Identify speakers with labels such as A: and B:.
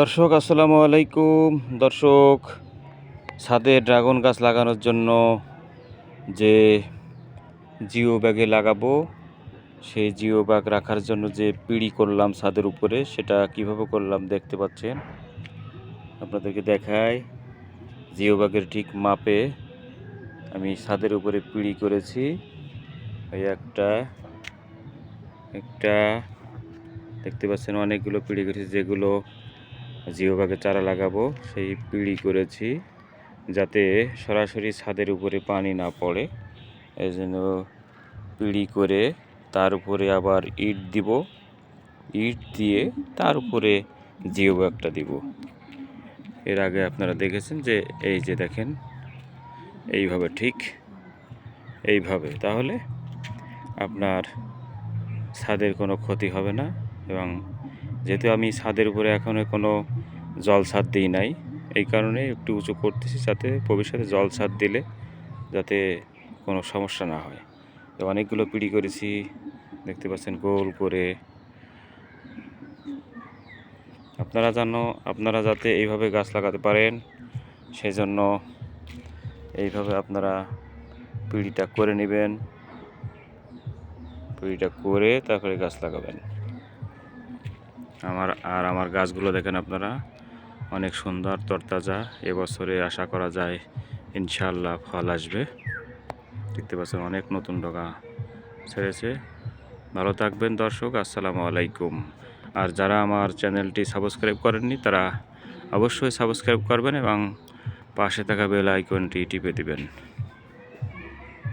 A: দর্শক, আসসালামু আলাইকুম। দর্শক, ছাদে ড্রাগন গাছ লাগানোর জন্য যে জিও ব্যাগে লাগাবো, সেই জিও ব্যাগ রাখার জন্য যে পিড়ি করলাম ছাদের উপরে, সেটা কীভাবে করলাম দেখতে পাচ্ছেন? আপনাদেরকে দেখাই। জিও ব্যাগের ঠিক মাপে আমি ছাদের উপরে পিড়ি করেছি। ওই একটা একটা, দেখতে পাচ্ছেন অনেকগুলো পিড়ি করেছি যেগুলো জিও ব্যাগে চারা লাগাবো, সেই পিড়ি করেছি যাতে সরাসরি ছাদের উপরে পানি না পড়ে। এই জন্য পিড়ি করে তার উপরে আবার ইট দিব। ইট দিয়ে তার উপরে জিও ব্যাগটা দিব। এর আগে আপনারা দেখেছেন যে, এই যে দেখেন, এইভাবে ঠিক এইভাবে। তাহলে আপনার ছাদের কোনো ক্ষতি হবে না এবং যেহেতু আমি ছাদের উপরে এখনও কোনো জল ছাদ দিই নাই, এই কারণে একটু উঁচু করতেছি যাতে ভবিষ্যতে জল ছাদ দিলে যাতে কোনো সমস্যা না হয়। তো অনেকগুলো পিড়ি করেছি, দেখতে পাচ্ছেন গোল করে। আপনারা জানো, আপনারা যাতে এইভাবে গাছ লাগাতে পারেন সেই জন্য এইভাবে আপনারা পিড়িটা করে নেবেন। পিড়িটা করে তারপরে গাছ লাগাবেন। আমার, আর আমার গাছগুলো দেখেন আপনারা, অনেক সুন্দর, তরতাজা, এবছরে আশা করা যায় ইনশাল্লাহ ফল আসবে। দেখতে পাচ্ছেন অনেক নতুন ডগা ছেড়েছে। ভালো থাকবেন দর্শক, আসসালামু আলাইকুম। আর যারা আমার চ্যানেলটি সাবস্ক্রাইব করেননি, তারা অবশ্যই সাবস্ক্রাইব করবেন এবং পাশে থাকা বেল আইকনটি টিপে দিবেন।